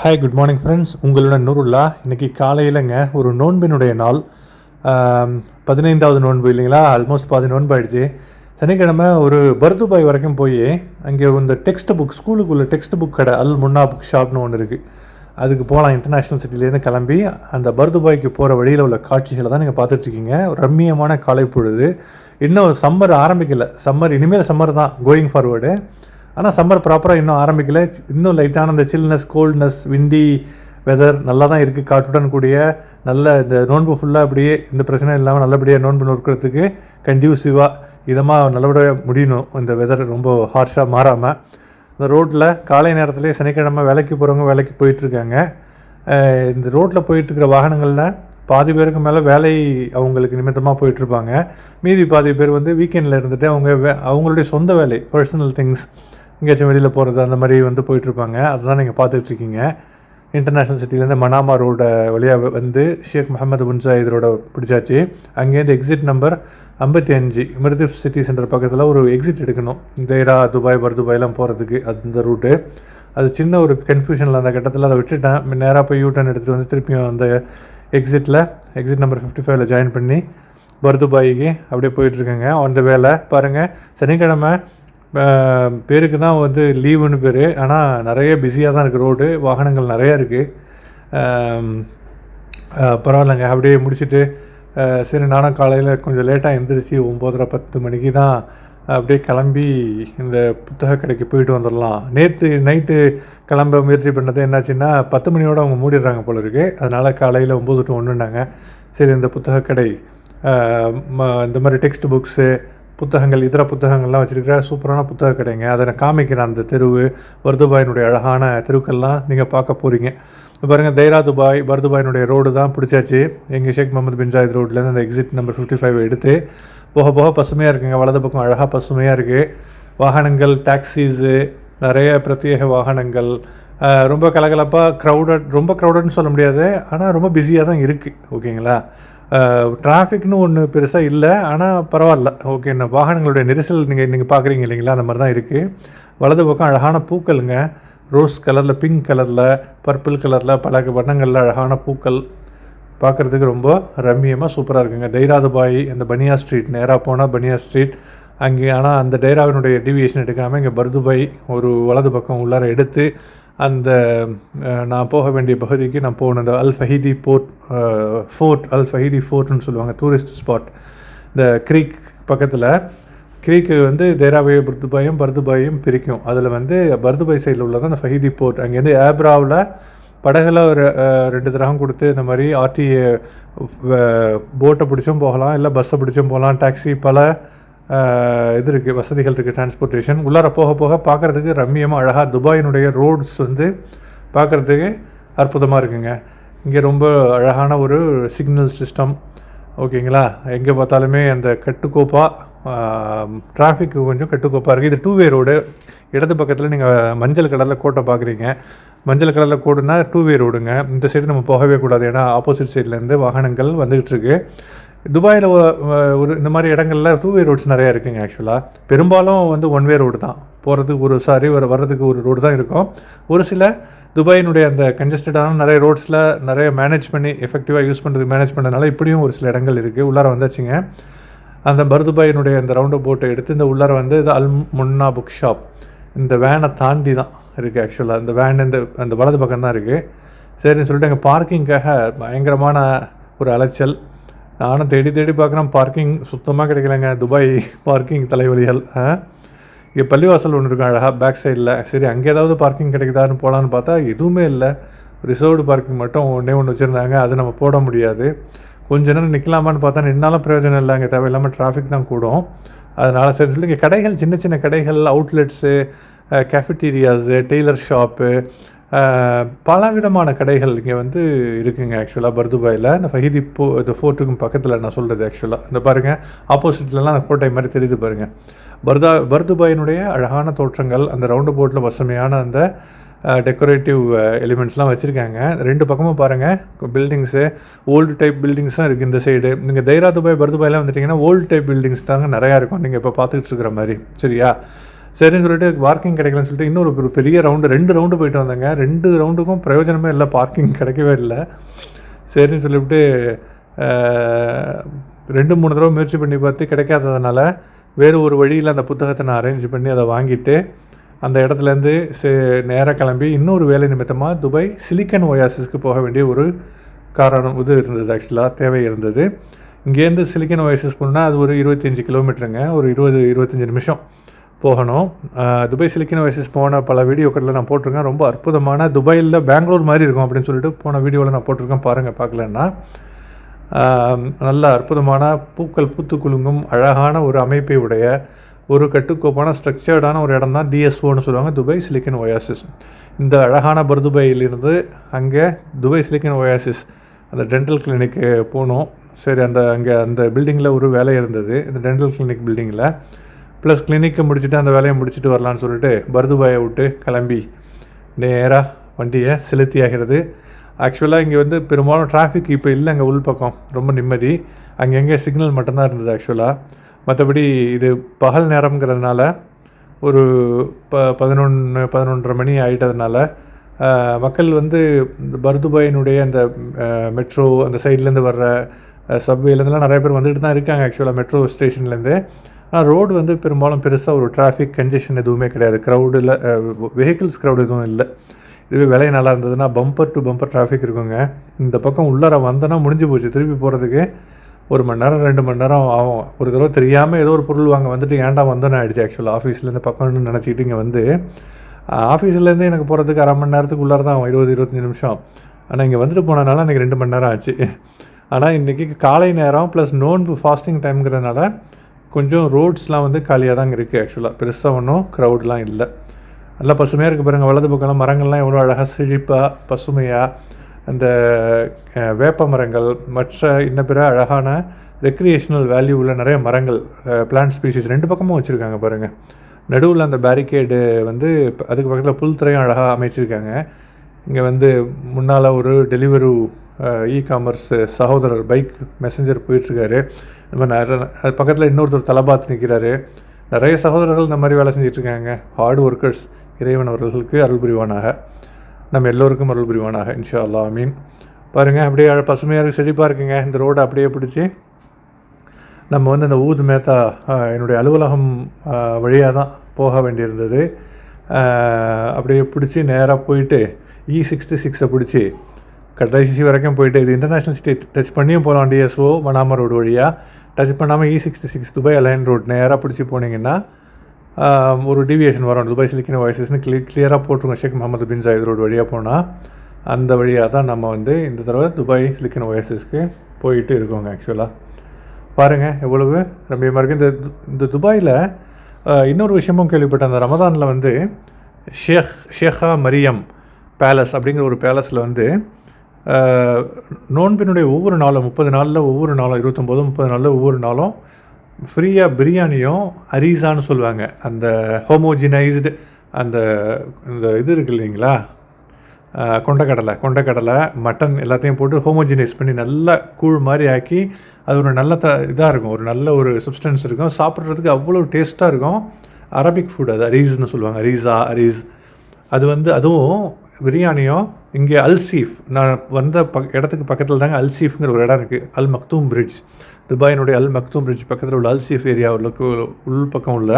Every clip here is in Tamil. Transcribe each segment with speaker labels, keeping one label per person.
Speaker 1: ஹாய் குட் மார்னிங் ஃப்ரெண்ட்ஸ் உங்களோட நூறுல்லா இன்றைக்கி காலையிலங்க ஒரு நோன்பினுடைய நாள். பதினைந்தாவது நோன்பு இல்லைங்களா? ஆல்மோஸ்ட் பாதி நோன்பு ஆகிடுச்சு சனிக்கிழமை ஒரு பர்துபாய் வரைக்கும் போய் அங்கே இந்த டெக்ஸ்ட் புக் ஸ்கூலுக்குள்ள டெக்ஸ்ட் புக் கடை அல் முன்னா புக் ஷாப்னு ஒன்று இருக்குது அதுக்கு போகலாம் இன்டர்நேஷ்னல் சிட்டிலேருந்து கிளம்பி அந்த பர்துபாய்க்கு போகிற வழியில் உள்ள காட்சிகளை தான் நீங்கள் பார்த்துட்ருக்கீங்க. ரம்மியமான காலை பொழுது. இன்னும் சம்மர் ஆரம்பிக்கலை. சம்மர் இனிமேல் சம்மர் தான் கோயிங் ஃபார்வேர்டு ஆனால் சம்மர் ப்ராப்பராக இன்னும் ஆரம்பிக்கல. இன்னும் லைட்டான இந்த சில்னஸ் கோல்ட்னஸ் விண்டி வெதர் நல்லா தான் இருக்குது காற்றுடன் கூடிய நல்ல இந்த நோன்பு ஃபுல்லாக அப்படியே இந்த பிரச்சனை இல்லாமல் நல்லபடியாக நோன்பு நோக்கிறதுக்கு கண்டியூசிவாக இதமாக நல்லபடியாக முடியணும். இந்த வெதர் ரொம்ப ஹார்ஷாக மாறாமல் இந்த ரோட்டில் காலை நேரத்துலேயே சனிக்கிழமை வேலைக்கு போகிறவங்க வேலைக்கு போயிட்டுருக்காங்க. இந்த ரோட்டில் போயிட்டுருக்கிற வாகனங்களில் பாதி பேருக்கு மேலே வேலை அவங்களுக்கு நிமித்தமாக போயிட்டுருப்பாங்க. மீதி பாதி பேர் வந்து வீக்கெண்டில் இருந்துட்டு அவங்க வே அவங்களுடைய சொந்த வேலை பர்சனல் திங்ஸ் எங்கேயாச்சும் வெளியில் போகிறது அந்த மாதிரி வந்து போயிட்டுருப்பாங்க. அதுதான் நீங்கள் பார்த்துட்ருக்கீங்க இன்டர்நேஷ்னல் சிட்டிலேருந்து மனாமா ரோட வழியாக வந்து ஷேக் முகமது புன்சா இதரோட பிடிச்சாச்சு. அங்கேருந்து எக்ஸிட் நம்பர் ஐம்பத்தி அஞ்சு. மிருதிப் சிட்டி சென்டர் பக்கத்தில் ஒரு எக்ஸிட் எடுக்கணும். தைரா துபாய் பர்துபாய்லாம் போகிறதுக்கு அந்த ரூட்டு அது சின்ன ஒரு கன்ஃபியூஷனில் அந்த கட்டத்தில் அதை விட்டுட்டேன். நேராக போய் யூ டர்ன் எடுத்துகிட்டு வந்து திருப்பியும் அந்த எக்ஸிட்டில் எக்ஸிட் நம்பர் ஃபிஃப்டி ஃபைவ்ல ஜாயின் பண்ணி பர்துபாய்க்கு அப்படியே போயிட்டுருக்கேங்க. அந்த வேலை பாருங்கள் சனிக்கிழமை பேருக்கு தான் வந்து லீவுன்னு பேர். ஆனால் நிறைய பிஸியாக தான் இருக்குது ரோடு வாகனங்கள் நிறையா இருக்குது பரவாயில்லைங்க. அப்படியே முடிச்சுட்டு சரி நானும் காலையில் கொஞ்சம் லேட்டாக எழுந்திரிச்சி ஒம்போதரை பத்து மணிக்கு தான் அப்படியே கிளம்பி இந்த புத்தக கடைக்கு போயிட்டு வந்துடலாம் நேற்று நைட்டு கிளம்ப முயற்சி பண்ணது என்னாச்சுன்னா பத்து மணியோடு அவங்க மூடிடுறாங்க போல இருக்கு. அதனால் காலையில் ஒம்பது டு ஒன்றுனாங்க சரி இந்த புத்தக கடை ம- இந்த மாதிரி டெக்ஸ்ட் புக்ஸு புத்தகங்கள் இதர புத்தகங்கள்லாம் வச்சுருக்கிற சூப்பரான புத்தக கடைங்க. அதை நான் காமிக்கிறேன் அந்த தெருவு. வருதுபாயினுடைய அழகான தெருக்கள்லாம் நீங்கள் பார்க்க போகிறீங்க இப்போ பாருங்கள் தைரா துபாய் பர்துபாயினுடைய ரோடு தான் பிடிச்சாச்சு. எங்கள் ஷேக் முகமது பின் ஜாயித் ரோட்லேருந்து அந்த எக்ஸிட் நம்பர் ஃபிஃப்டி ஃபைவ் எடுத்து போக போக பசுமையாக இருக்குங்க. வலது பக்கம் அழகாக பசுமையாக இருக்குது வாகனங்கள் டாக்ஸிஸு நிறைய பிரத்யேக வாகனங்கள். ரொம்ப கலகலப்பாக க்ரௌடட் ரொம்ப க்ரௌடட்னு சொல்ல முடியாது. ஆனால் ரொம்ப பிஸியாக தான் இருக்குது ஓகேங்களா? டிராஃபிக்னு ஒன்று பெருசாக இல்லை ஆனால் பரவாயில்ல. ஓகே இந்த வாகனங்களுடைய நெரிசல் நீங்கள் நீங்கள் பார்க்குறீங்க இல்லைங்களா? அந்த மாதிரி தான் இருக்குது வலது பக்கம் அழகான பூக்களுங்க. ரோஸ் கலரில் பிங்க் கலரில் பர்பிள் கலரில் பல வண்ணங்களில் அழகான பூக்கள். பார்க்குறதுக்கு ரொம்ப ரம்மியமாக சூப்பராக இருக்குங்க. தைராதுபாய் அந்த பனியா ஸ்ட்ரீட் நேராக போனால் பனியா ஸ்ட்ரீட். அங்கே ஆனால் அந்த டைராவினுடைய டிவியேஷன் எடுக்காமல் இங்கே பர்துபாய் ஒரு வலது பக்கம் உள்ளார எடுத்து அந்த நான் போக வேண்டிய பகுதிக்கு நான் போகணும் இந்த அல் ஃபஹிதி போர்ட் ஃபோர்ட் அல் ஃபஹீதி ஃபோர்ட்னு சொல்லுவாங்க டூரிஸ்ட் ஸ்பாட். இந்த க்ரீக் பக்கத்தில் க்ரீக்கு வந்து தேராபாய் பர்துபாயும் பர்துபாயும் பிரிக்கும். அதில் வந்து பர்துபாய் சைடில் உள்ளதான் அந்த ஃபஹீதி போர்ட். அங்கேருந்து ஏப்ராவில் படகுல ஒரு ரெண்டு திரகம் கொடுத்து இந்த மாதிரி ஆர்டிஏ போட்டை பிடிச்சும் போகலாம் இல்லை பஸ்ஸை பிடிச்சும் போகலாம் டாக்ஸி பல இது இருக்குது வசதிகள் இருக்குது டிரான்ஸ்போர்ட்டேஷன் உள்ளார போக போக பார்க்குறதுக்கு ரம்மியமாக அழகாக துபாயினுடைய ரோட்ஸ் வந்து பார்க்குறதுக்கு அற்புதமாக இருக்குங்க. இங்கே ரொம்ப அழகான ஒரு சிக்னல் சிஸ்டம் ஓகேங்களா எங்கே பார்த்தாலுமே அந்த கட்டுக்கோப்பாக டிராஃபிக் கொஞ்சம் கட்டுக்கோப்பாக இருக்குது இது டூ வே ரோடு இடது பக்கத்தில் நீங்கள் மஞ்சள் கலரில் கோட்டை பார்க்குறீங்க மஞ்சள் கலரில் கோடுனா டூ வே ரோடுங்க இந்த சைடு நம்ம போகவே கூடாது. ஏன்னா ஆப்போசிட் சைட்லேருந்து வாகனங்கள் வந்துக்கிட்டு இருக்குது துபாயில் ஒரு இந்த மாதிரி இடங்கள்ல டூ வே ரோட்ஸ் நிறையா இருக்குங்க ஆக்சுவலாக பெரும்பாலும் வந்து ஒன் வே ரோடு தான். போகிறதுக்கு ஒரு சாரி வர வர்றதுக்கு ஒரு ரோடு தான் இருக்கும். ஒரு சில துபாயினுடைய அந்த கன்ஜஸ்டடான நிறைய ரோட்ஸில் நிறைய மேனேஜ் பண்ணி எஃபெக்டிவாக யூஸ் பண்ணுறதுக்கு மேனேஜ் பண்ணுறதுனால இப்படியும் ஒரு சில இடங்கள் இருக்குது உள்ளார வந்தாச்சுங்க. அந்த பர்துபாயினுடைய அந்த ரவுண்டு போட்டை எடுத்து இந்த உள்ளார வந்து இது அல் முன்னா புக் ஷாப் இந்த வேனை தாண்டி தான் இருக்குது ஆக்சுவலாக இந்த வேன் இந்த அந்த வலது பக்கம் தான் இருக்குது சரின்னு சொல்லிட்டு எங்கள் பார்க்கிங்காக பயங்கரமான ஒரு அலைச்சல். நானும் தேடி தேடி பார்க்குறேன். பார்க்கிங் சுத்தமாக கிடைக்கலங்க. துபாய் பார்க்கிங் தலைவலிகள் ஆ? இங்கே பள்ளிவாசல் ஒன்று இருக்கும் அழகாக பேக் சைடில் சரி அங்கே ஏதாவது பார்க்கிங் கிடைக்குதான்னு போகலான்னு பார்த்தா எதுவுமே இல்லை. ரிசர்வ்டு பார்க்கிங் மட்டும் ஒன்றே ஒன்று வச்சுருந்தாங்க. அது நம்ம போட முடியாது. கொஞ்ச நேரம் நிற்கலாமான்னு பார்த்தா நின்னாலும் பிரயோஜனம் இல்லை. அங்கே தேவையில்லாமல் டிராஃபிக் தான் கூடும். அதனால் சரி சொல்லி இங்கே கடைகள் சின்ன சின்ன கடைகள் அவுட்லெட்ஸு கேஃபிட்டீரியாஸு டெய்லர் ஷாப்பு பல விதமான கடைகள் இங்கே வந்து இருக்குங்க ஆக்சுவலாக பர்துபாயில். இந்த ஃபஹிதி போ இந்த ஃபோர்ட்டுக்கும் பக்கத்தில் நான் சொல்கிறது ஆக்சுவலாக இந்த பாருங்கள் ஆப்போசிட்லலாம் அந்த கோட்டை மாதிரி தெரியுது பாருங்கள் பர்தா பர்துபாயினுடைய அழகான தோற்றங்கள் அந்த ரவுண்டு போட்டில் வசமையான அந்த டெக்கரேட்டிவ் எலிமெண்ட்ஸ்லாம் வச்சுருக்காங்க. ரெண்டு பக்கமும் பாருங்கள் பில்டிங்ஸு ஓல்டு டைப் பில்டிங்ஸும் இருக்குது இந்த சைடு நீங்கள் தைரா துபாய் பர்துபாயெலாம் வந்துட்டிங்கன்னா ஓல்டு டைப் பில்டிங்ஸ் தாங்க நிறையா இருக்கும். நீங்கள் இப்போ பார்த்துக்கிட்டு இருக்கிற மாதிரி. சரியா? சரின்னு சொல்லிட்டு பார்க்கிங் கிடைக்கலன்னு சொல்லிட்டு இன்னொரு ஒரு பெரிய ரவுண்டு ரெண்டு ரவுண்டு போயிட்டு வந்தாங்க. ரெண்டு ரவுண்டுக்கும் பிரயோஜனமே இல்லை பார்க்கிங் கிடைக்கவே இல்லை. சரின்னு சொல்லிவிட்டு ரெண்டு மூணு தடவை முயற்சி பண்ணி பார்த்து கிடைக்காததுனால வேறு ஒரு வழியில் அந்த புத்தகத்தை நான் அரேஞ்ச் பண்ணி அதை வாங்கிட்டு அந்த இடத்துலேருந்து நேராக கிளம்பி இன்னொரு வேலை நிமித்தமாக துபாய் சிலிக்கன் ஒயாசிஸ்க்கு போக வேண்டிய ஒரு காரணம் இது இருந்தது ஆக்சுவலாக தேவை இருந்தது. இங்கேருந்து சிலிக்கன் ஒயாசிஸ் போனால் அது ஒரு இருபத்தஞ்சி கிலோமீட்டருங்க ஒரு இருபது இருபத்தஞ்சி நிமிஷம். போகணும். துபாய் சிலிக்கன் ஒயாசிஸ் போன பல வீடியோக்களில் நான் போட்டிருக்கேன். ரொம்ப அற்புதமான துபாயில் பெங்களூர் மாதிரி இருக்கும் அப்படின்னு சொல்லிட்டு போன வீடியோவில் நான் போட்டிருக்கேன். பாருங்கள் பார்க்கலன்னா. நல்ல அற்புதமான பூக்கள் பூத்து குலுங்கும் அழகான ஒரு அமைப்பை உடைய ஒரு கட்டுக்கோப்பான ஸ்ட்ரக்சர்டான ஒரு இடம் தான் டிஎஸ்ஓன்னு சொல்லுவாங்க துபாய் சிலிக்கன் ஒயாசிஸ் இந்த அழகான பர்துபாயிலிருந்து அங்கே துபாய் சிலிக்கன் ஒயாசிஸ் அந்த டென்டல் கிளினிக்கு போனோம். சரி அந்த அங்கே அந்த பில்டிங்கில் ஒரு வேலை இருந்தது. இந்த டென்டல் கிளினிக் பில்டிங்கில் ப்ளஸ் கிளினிக்கை முடிச்சுட்டு அந்த வேலையை முடிச்சுட்டு வரலான்னு சொல்லிட்டு பர்துபாயை விட்டு கிளம்பி. நேராக வண்டியை செலுத்தி ஆகிறது ஆக்சுவலாக இங்கே வந்து பெரும்பாலும் டிராஃபிக் இப்போ இல்லை அங்கே உள்பக்கம். ரொம்ப நிம்மதி. அங்கங்கே சிக்னல் மட்டும்தான் இருந்தது ஆக்சுவலாக மற்றபடி இது பகல் நேரம்ங்கிறதுனால ஒரு ப பதினொன்று பதினொன்றரை மணி ஆகிட்டதுனால மக்கள் வந்து இந்த பர்துபாயினுடைய அந்த மெட்ரோ அந்த சைட்லேருந்து வர்ற சப்வேலேருந்துலாம் நிறைய பேர் வந்துட்டு தான் இருக்காங்க ஆக்சுவலாக மெட்ரோ ஸ்டேஷன்லேருந்து ஆனால் ரோடு வந்து பெரும்பாலும் பெருசாக ஒரு டிராஃபிக் கன்ஜெஷன் எதுவுமே கிடையாது. க்ரௌடில் வெஹிக்கிள்ஸ் க்ரௌட் எதுவும் இல்லை. இதுவே விலை நல்லா இருந்ததுன்னா பம்பர் டு பம்பர் டிராஃபிக் இருக்குங்க. இந்த பக்கம் உள்ளார வந்தோன்னா முடிஞ்சு போச்சு. திருப்பி போகிறதுக்கு ஒரு மணி நேரம் ரெண்டு மணி நேரம் ஆகும். ஒரு தடவை தெரியாமல் ஏதோ ஒரு பொருள் வாங்க வந்துட்டு ஏன்டா வந்தோன்னு ஆயிடுச்சு ஆக்சுவலாக ஆஃபீஸ்லேருந்து பக்கம்னு நினச்சிக்கிட்டு இங்கே வந்து ஆஃபீஸ்லேருந்து எனக்கு போகிறதுக்கு அரை மணி நேரத்துக்கு உள்ளார தான் ஆகும். இருபது இருபத்தஞ்சி நிமிஷம். ஆனால் இங்கே வந்துட்டு போனனால எனக்கு ரெண்டு மணி நேரம் ஆச்சு. ஆனால் இன்றைக்கி காலை நேரம் ப்ளஸ் நோன்பு ஃபாஸ்டிங் டைம்ங்கிறதுனால கொஞ்சம் ரோட்ஸ்லாம் வந்து காலியாக தான் இருக்குது ஆக்சுவலாக பெருசாக ஒன்றும் க்ரௌட்லாம் இல்லை. நல்லா பசுமையாக இருக்குது பாருங்கள் வலது பக்கம்லாம் மரங்கள்லாம் எவ்வளோ அழகாக செழிப்பாக பசுமையாக அந்த வேப்ப மரங்கள் மற்ற இன்ன பிற அழகான ரெக்ரியேஷனல் வேல்யூ உள்ள நிறைய மரங்கள் பிளான்ட் ஸ்பீசிஸ் ரெண்டு பக்கமும் வச்சுருக்காங்க பாருங்கள் நடுவில் அந்த பேரிகேடு வந்து அதுக்கு பக்கத்தில் புல்துறையும் அழகாக அமைச்சிருக்காங்க. இங்கே வந்து முன்னால் ஒரு டெலிவரி இ காமர்ஸ் சகோதரர் பைக் மெசஞ்சர் போயிட்டுருக்காரு. இந்த மாதிரி நிறைய அது பக்கத்தில் இன்னொருத்தர் தலபாத் நிற்கிறாரு நிறைய சகோதரர்கள் இந்த மாதிரி வேலை செஞ்சிட்ருக்காங்க ஹார்ட் ஒர்க்கர்ஸ் இறைவன் அவர்களுக்கு அருள் புரிவானாக. நம்ம எல்லோருக்கும் அருள் புரிவானாக இன்ஷா அல்லா மீன் பாருங்கள் அப்படியே பசுமையாக இருக்கு செழிப்பாக இருக்குங்க. இந்த ரோடை அப்படியே பிடிச்சி நம்ம வந்து அந்த ஊது மேத்தா என்னுடைய அலுவலகம் வழியாக தான் போக வேண்டியிருந்தது. அப்படியே பிடிச்சி நேராக போயிட்டு இ சிக்ஸ்டி சிக்ஸை பிடிச்சி கடைசி வரைக்கும் போயிட்டு இது இன்டர்நேஷ்னல் ஸ்டேட் டச் பண்ணியும் போகலாம் டிஎஸ்ஓ மனாம ரோடு வழியாக டச் பண்ணாமல் E sixty six Dubai Al Ain road நேராக பிடிச்சி போனீங்கன்னா ஒரு டிவியேஷன் வரும். துபாய் சிலிக்கின வாய்ஸஸ்னு கிளி கிளியராக போட்டுருங்க Sheikh Mohammed bin Zayed road வழியாக போனால் அந்த வழியாக தான் நம்ம வந்து இந்த தடவை துபாய் சிலிக்கின வாய்ஸஸ்க்கு போயிட்டு இருக்கோங்க ஆக்சுவலாக பாருங்கள் எவ்வளவு ரம்மியமாக இருக்குது இந்த து- இந்த துபாயில் இன்னொரு விஷயமும் கேள்விப்பட்டேன். அந்த ரமதானில் வந்து ஷேக் ஷேஹா மரியம் பேலஸ் அப்படிங்கிற ஒரு பேலஸில் வந்து நோன்பினுடைய ஒவ்வொரு நாளும் முப்பது நாளில் ஒவ்வொரு நாளும் இருபத்தொம்போது முப்பது நாளில் ஒவ்வொரு நாளும் ஃப்ரீயாக பிரியாணியும் அரீசான்னு சொல்லுவாங்க. அந்த ஹோமோஜினைஸ்டு அந்த இந்த இது இருக்கு இல்லைங்களா? கொண்டக்கடலை கொண்டக்கடலை மட்டன் எல்லாத்தையும் போட்டு ஹோமோஜினைஸ் பண்ணி நல்லா கூழ் மாதிரி ஆக்கி அது ஒரு நல்ல த இதாக இருக்கும். ஒரு நல்ல ஒரு சப்ஸ்டன்ஸ் இருக்கும். சாப்பிட்றதுக்கு அவ்வளோ டேஸ்ட்டாக இருக்கும். அரபிக் ஃபுட் அது அரீஸ்னு சொல்லுவாங்க. அரீஸா அரீஸ். அது வந்து அதுவும் பிரியாணியும் இங்கே அல்சீஃப் நான் வந்த பக் இடத்துக்கு பக்கத்தில் தாங்க அல்சீஃப்ங்கிற ஒரு இடம் இருக்குது அல் மக்தூம் பிரிட்ஜ். துபாயினுடைய அல் மக்தூம் பிரிட்ஜ் பக்கத்தில் உள்ள அல்சீஃப் ஏரியா உள்ள உள் பக்கம் உள்ள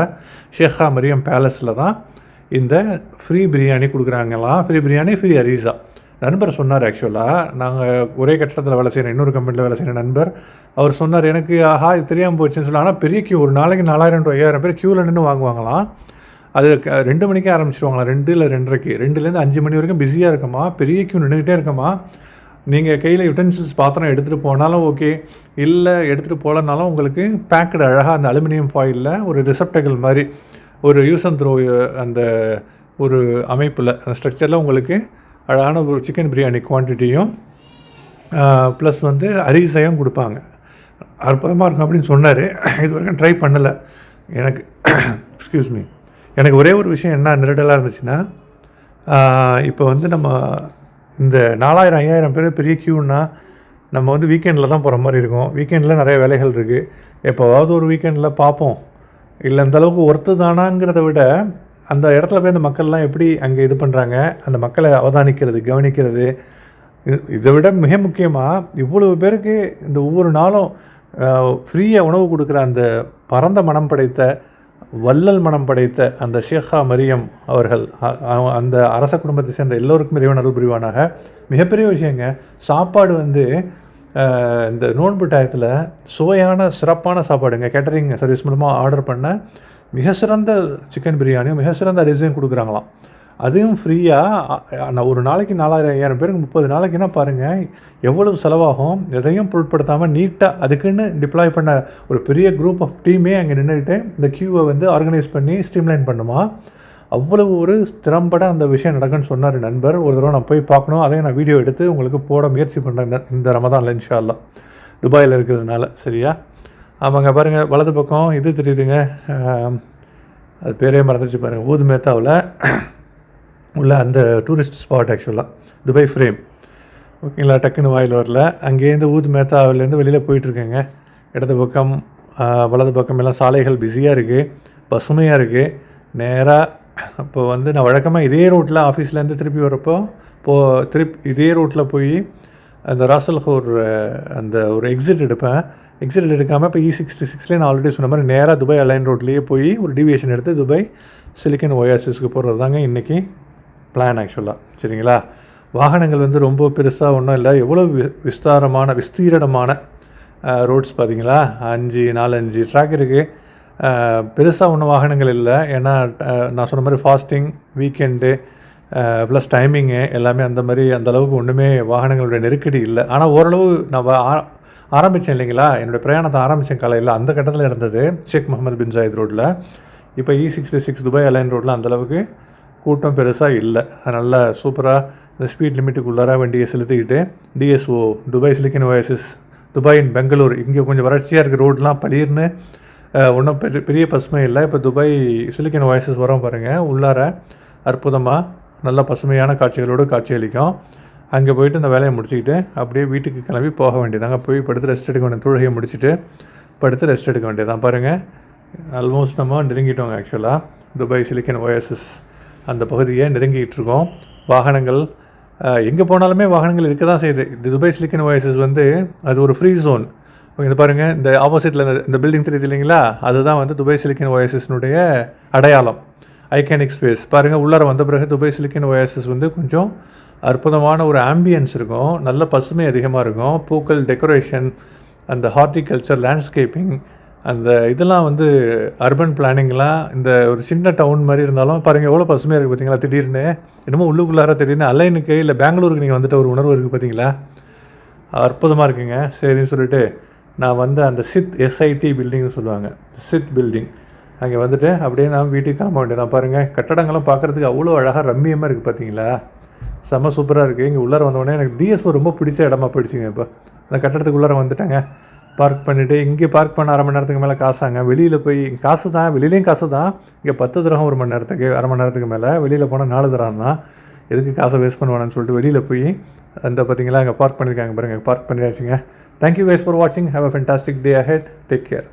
Speaker 1: ஷேஹா மரியம் பேலஸில் தான் இந்த ஃப்ரீ பிரியாணி கொடுக்குறாங்களாம் ஃப்ரீ பிரியாணி ஃப்ரீ அரீஸா நண்பர் சொன்னார் ஆக்சுவலாக நாங்கள் ஒரே கட்டடத்தில் வேலை செய்கிற இன்னொரு கம்பெனியில் வேலை செய்கிற நண்பர். அவர் சொன்னார் எனக்கு ஆஹா இது தெரியாமல் போச்சுன்னு சொல்லி. ஆனால் பெரிய கியூ ஒரு நாளைக்கு நாலாயிரம் டு ஐயாயிரம் பேர் க்யூவில் நின்று வாங்குவாங்களாம். அது க- ரெண்டு மணிக்கே ஆரம்பிச்சிருவாங்களா? ரெண்டு இல்லை ரெண்டரைக்கு. ரெண்டுலேருந்து அஞ்சு மணி வரைக்கும் பிஸியாக இருக்கமா பெரிய கியூ நின்றுக்கிட்டே இருக்கமா நீங்கள் கையில் யுட்டென்சில்ஸ் பாத்திரம் எடுத்துகிட்டு போனாலும் ஓகே இல்லை எடுத்துகிட்டு போகலனாலும் உங்களுக்கு பேக்கடு அழகாக அந்த அலுமினியம் ஃபாயிலில் ஒரு ரிசப்டபிள் மாதிரி ஒரு யூஸ் அண்ட் த்ரோ அந்த ஒரு அமைப்பில் அந்த ஸ்ட்ரக்சரில் உங்களுக்கு அழகான ஒரு சிக்கன் பிரியாணி குவான்டிட்டியும் ப்ளஸ் வந்து அரிசையும் கொடுப்பாங்க. அற்புதமாக இருக்கும் அப்படின்னு சொன்னார். இது வரைக்கும் ட்ரை பண்ணலை. எனக்கு எக்ஸ்கியூஸ் மீ எனக்கு ஒரே ஒரு விஷயம் என்ன நெருடலாக இருந்துச்சுன்னா இப்போ வந்து நம்ம இந்த நாலாயிரம் ஐயாயிரம் பேர் பெரிய க்யூன்னா நம்ம வந்து வீக்கெண்டில் தான் போகிற மாதிரி இருக்கும். வீக்கெண்டில் நிறைய வேலைகள் இருக்குது எப்போவாவது ஒரு வீக்கெண்டில் பார்ப்போம். இல்லை அந்த அளவுக்கு ஒர்த்து தானாங்கிறத விட அந்த இடத்துல போய் அந்த மக்கள்லாம் எப்படி அங்கே இது பண்ணுறாங்க அந்த மக்களை அவதானிக்கிறது கவனிக்கிறது இது- இதை விட மிக முக்கியமாக இவ்வளவு பேருக்கு இந்த ஒவ்வொரு நாளும் ஃப்ரீயாக உணவு கொடுக்குற அந்த பரந்த மனம் படைத்த வள்ளல் மனம் படைத்த அந்த ஷேஹா மரியம் அவர்கள் அந்த அரச குடும்பத்தை சேர்ந்த எல்லோருக்கும் இறைவன் அருள் புரிவானாக. மிகப்பெரிய விஷயங்க சாப்பாடு வந்து இந்த நோன்பு டயத்தில் சுவையான சிறப்பான சாப்பாடுங்க. கேட்டரிங் சர்வீஸ் மூலமாக ஆர்டர் பண்ண மிக சிறந்த சிக்கன் பிரியாணியும் மிக சிறந்த அரிசியும் கொடுக்குறாங்களாம். அதுவும் ஃப்ரீயாக ஒரு நாளைக்கு நாலாயிரம் ஐயாயிரம் பேருக்கு முப்பது நாளைக்குன்னா பாருங்கள் எவ்வளவு செலவாகும் எதையும் பொருட்படுத்தாமல் நீட்டாக அதுக்குன்னு டிப்ளாய் பண்ண ஒரு பெரிய குரூப் ஆஃப் டீமே அங்கே நின்றுக்கிட்டு இந்த க்யூவை வந்து ஆர்கனைஸ் பண்ணி ஸ்ட்ரீம்லைன் பண்ணுமா? அவ்வளவு ஒரு திறம்பட அந்த விஷயம் நடக்குன்னு சொன்னார் நண்பர். ஒரு தடவை நான் போய் பார்க்கணும் அதையும் நான் வீடியோ எடுத்து உங்களுக்கு போட முயற்சி பண்ணுறேன் இந்த இந்த ரமதான்ல இன்ஷா துபாயில் இருக்கிறதுனால சரியா? ஆமாங்க பாருங்கள் வலது பக்கம் இது தெரியுதுங்க அது பேரே மறந்துச்சு பாருங்கள் ஊது மேத்தாவில் உள்ள அந்த டூரிஸ்ட் ஸ்பாட் ஆக்சுவலாக துபாய் ஃப்ரேம் ஓகேங்களா டக்குன்னு வாயில் வரல. அங்கேருந்து ஊது மேத்தாவிலேருந்து வெளியில் போயிட்டுருக்கேங்க. இடது பக்கம் வலது பக்கம் எல்லாம் சாலைகள் பிஸியாக இருக்குது பசுமையாக இருக்குது நேராக இப்போ வந்து நான் வழக்கமாக இதே ரோட்டில் ஆஃபீஸ்லேருந்து திருப்பி வரப்போ போ திருப்பி இதே ரோட்டில் போய் அந்த ராசல்ஹோர் அந்த ஒரு எக்ஸிட் எடுப்பேன். எக்ஸிட் எடுக்காமல் இப்போ இ சிக்ஸ்டி சிக்ஸ்லேயே நான் ஆல்ரெடி சொன்ன மாதிரி நேராக துபாய் அலைன் ரோட்லேயே போய் ஒரு டிவியேஷன் எடுத்து துபாய் சிலிக்கன் ஒயாசிஸ்க்கு போகிறது தாங்க இன்றைக்கி பிளான் ஆக்சுவலாக சரிங்களா? வாகனங்கள் வந்து ரொம்ப பெருசாக ஒன்றும் இல்லை. எவ்வளோ வி விஸ்தாரமான விஸ்தீரணமான ரோட்ஸ் பார்த்தீங்களா அஞ்சு நாலஞ்சு ட்ராக் இருக்குது பெருசாக ஒன்றும் வாகனங்கள் இல்லை. ஏன்னா நான் சொன்ன மாதிரி ஃபாஸ்டிங் வீக்கெண்டு ப்ளஸ் டைமிங்கு எல்லாமே அந்த மாதிரி அந்த அளவுக்கு ஒன்றுமே வாகனங்களுடைய நெருக்கடி இல்லை. ஆனால் ஓரளவு நான் ஆ- ஆரம்பித்தேன் இல்லைங்களா? என்னுடைய பிரயாணத்தை ஆரம்பித்தேன் காலையில். அந்த கட்டத்தில் இருந்தது ஷேக் முகமது பின் ஜாயித் ரோட்டில் இப்போ E sixty six Dubai Al Ain ரோட்டில் அந்தளவுக்கு கூட்டம் பெருசாக இல்லை. நல்லா சூப்பராக இந்த ஸ்பீட் லிமிட்டுக்குள்ளார வண்டியை செலுத்திக்கிட்டு DSO Dubai silicon oasis Dubai in Bengaluru இங்கே கொஞ்சம் வறட்சியாக இருக்க. ரோட்லாம் பளிர்னு ஒன்றும் பெரிய பெரிய பசுமை இல்லை. இப்போ துபாய் சிலிக்கன் ஓஎஸ்எஸ் வரோம் பாருங்கள் உள்ளார அற்புதமாக நல்ல பசுமையான காட்சிகளோடு காட்சியளிக்கும். அங்கே போயிட்டு இந்த வேலையை முடிச்சுக்கிட்டு அப்படியே வீட்டுக்கு கிளம்பி போக வேண்டியதாங்க போய் படுத்து ரெஸ்ட் எடுக்க வேண்டிய தொழுகையை முடிச்சுட்டு படுத்து ரெஸ்ட் எடுக்க வேண்டியதான் பாருங்கள் ஆல்மோஸ்ட் நம்ம நெருங்கிட்டோங்க ஆக்சுவலாக துபாய் சிலிக்கன் ஓஎஸ்எஸ் அந்த பகுதியை நெருங்கிக்கிட்டு இருக்கோம் வாகனங்கள் எங்கே போனாலுமே வாகனங்கள் இருக்க தான் செய்யுது. இந்த துபாய் சிலிக்கன் வாய்ஸஸ் வந்து அது ஒரு ஃப்ரீ ஜோன் இங்கே பாருங்கள் இந்த ஆப்போசிட்டில் இந்த பில்டிங் தெரியுது இல்லைங்களா? அதுதான் வந்து துபாய் சிலிக்கன் ஓஎஸ்எஸ்னுடைய அடையாளம். ஐகானிக் ஸ்பேஸ் பாருங்கள் உள்ளார வந்த பிறகு துபாய் சிலிக்கன் ஓஎஸ்எஸ் வந்து கொஞ்சம் அற்புதமான ஒரு ஆம்பியன்ஸ் இருக்கும். நல்ல பசுமை அதிகமாக இருக்கும். பூக்கள் டெக்கரேஷன் அந்த ஹார்டிகல்ச்சர் லேண்ட்ஸ்கேப்பிங் அந்த இதெல்லாம் வந்து அர்பன் பிளானிங்லாம் இந்த ஒரு சின்ன டவுன் மாதிரி இருந்தாலும் பாருங்கள் எவ்வளோ பசுமையாக இருக்குது பார்த்தீங்களா திடீர்னு? என்னமோ உள்ளுக்குள்ளார திடீர்னு அலைனுக்கு இல்லை பெங்களூருக்கு நீங்கள் வந்துட்ட ஒரு உணர்வு இருக்குது பார்த்தீங்களா அற்புதமாக இருக்குங்க. சரின்னு சொல்லிட்டு நான் வந்து அந்த சித் எஸ்ஐடி பில்டிங்னு சொல்லுவாங்க. சித் பில்டிங் அங்கே வந்துட்டு அப்படியே நான் வீட்டுக்கு கிளம்ப வேண்டியதான் பாருங்கள் கட்டடங்களும் பார்க்குறதுக்கு அவ்வளோ அழகாக ரம்மியமாக இருக்குது பார்த்தீங்களா செம்ம சூப்பராக இருக்குது இங்கே உள்ளார வந்தோடனே எனக்கு டிஎஸ்ஓ ரொம்ப பிடிச்ச இடமா போயிடுச்சுங்க இப்போ. அந்த கட்டடத்துக்கு உள்ளார வந்துட்டேங்க. பார்க் பண்ணிவிட்டு இங்கே பார்க் பண்ண அரை மணி நேரத்துக்கு மேலே காசாங்க வெளியில் போய் காசு தான் வெளியிலையும் காசு தான். இங்கே பத்து தரம் ஒரு மணி நேரத்துக்கு அரை மணி நேரத்துக்கு மேலே. வெளியில் போனால் நாலு தரம் தான். எதுக்கு காசை வேஸ்ட் பண்ணுவானு சொல்லிட்டு வெளியில் போய் அந்த பார்த்தீங்களா அங்கே பார்க் பண்ணியிருக்காங்க பாருங்கள் பார்க் பண்ணியாச்சுங்க. தேங்க்யூ guys ஃபார் வாட்சிங் have a fantastic day ahead take care